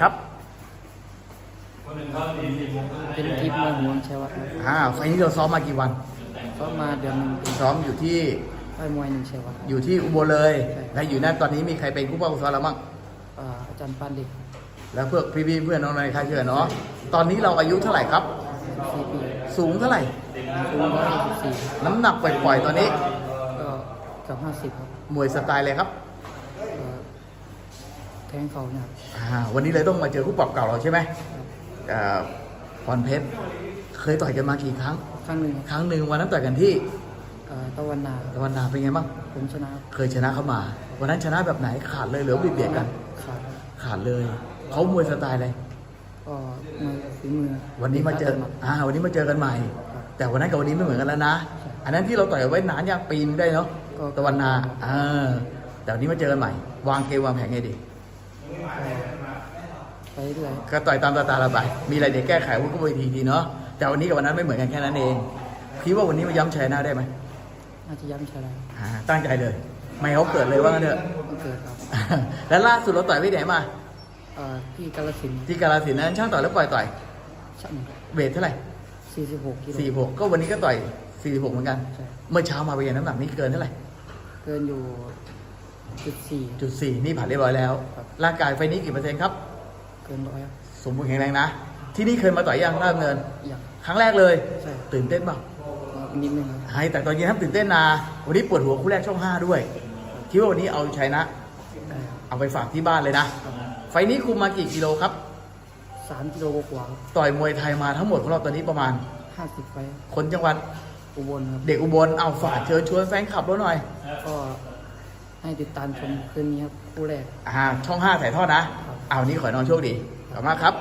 ครับเป็นกิฟต์มวยหวงชัยวัฒน์ครับอ่าไฟล์นี้เราซ้อมมากี่วัน ก็มาเดือนหนึงเป็นซ้อมอยู่ที่ค่ายมวยหนึ่งชัยวัฒน์ อยู่ที่อุบลเลย ใช่ และอยู่นั่นตอนนี้มีใครเป็นผู้ป้องกันซ้อมเราบ้างอ่าอาจารย์ปานเด็กแล้วเพื่อพี่ๆเพื่อนน้องในค่ายเชื่อเนาะตอนนี้เราอายุเท่าไหร่ครับ สี่ปีสูงเท่าไหร่ คูณร้อยสิบสี่น้ำหนักปล่อยๆตอนนี้ ก็เกือบห้าสิบครับมวยสไตล์เลยครับก็ แทงเขาเนี่ยครับอ่าวันนี้เลยต้องมาเจอคู่ปรับเก่าเราใช่ไหมเอ่อพรเพชรเคยต่อยกันมากี่ครั้ง ครั้งหนึ่งครั้งหนึ่งวันนั้นต่อยกันที่อ่าตะวันนาตะวันนาเป็นไงบ้างผมชนะครับเคยชนะเข้ามา วันนั้นชนะแบบไหนขาดเลยหรือเบียดๆกัน ขาดขาดเลยเขามวยสไตล์อะไรก็มวยฝีมือวันนี้มาเจอครับอ่าวันนี้มาเจอกันใหม่ แต่วันนั้นกับวันนี้ไม่เหมือนกันแล้วนะ อันนั้นที่เราต่อยไว้นานยากปีนงได้เนาะก็ตะวันนาอ่าแต่วันนี้มาเจอกันใหม่ วางเกมวางแผนไงดีก็ไป เรื่อยก็ต่อยตามตาตาเราไปมีอะไรเดี๋ยวแก้ไขวุ้นก็เวทีทีเนาะแต่วันนี้กับวันนั้นไม่เหมือนกันแค่นั้นเองคิดว่าวันนี้มาย้ำชัยหน้าได้ไหมน่าจะย้ำชนะอ่าตั้งใจเลย ไม่ให้เขาเกิดเลยว่างั้นเถอะมันเกิดครับ แล้วล่าสุดเราต่อยไว้ไหนมาอ่าที่กาลสินธุ์ที่กาลสินธุ์นั้นช่างต่อยแล้วปล่อยต่อยช่างเวทเท่าไหร่สี่สิบหกกิโลสี่หกก็วันนี้ก็ต่อยสี่หกเหมือนกันใช่เมื่อเช้ามาเป็นไงน้ำหนักนี่เกินเท่าไหร่ เกินอยู่จุดสี่จุดสี่นี่ผ่านเรียบร้อยแล้วครับร่างกายไฟนี้กี่เปอร์เซ็นต์ครับเกินร้อยครับสมบูรณ์แข็งแรงนะ ที่นี่เคยมาต่อยยังราชดำเนิน อยากครั้งแรกเลย ใช่ตื่นเต้นเปล่าก็นิดนึงครับไฮแต่ตอนเย็นทำตื่นเต้นนะ วันนี้ปวดหัวคู่แรกช่องห้าด้วย คิดว่าวันนี้เอาชัยนะ ได้ครับเอาไปฝากที่บ้านเลยนะ ไฟนี้คุมมากี่กิโลครับ สามกิโลกว่าต่อยมวยไทยมาทั้งหมดของเราตอนนี้ประมาณ ห้าสิบไฟล์คนจังหวัดอุบลครับ เด็กอุบลเอาฝากเชิญชวนแฟนคลับเราหน่อย ก็ให้ติดตามชมคืนนี้ครับคู่แรกอ่าช่องห้าถ่ายทอดนะครับ เอานี้ขอให้น้องโชคดีขอบคุณมากครับ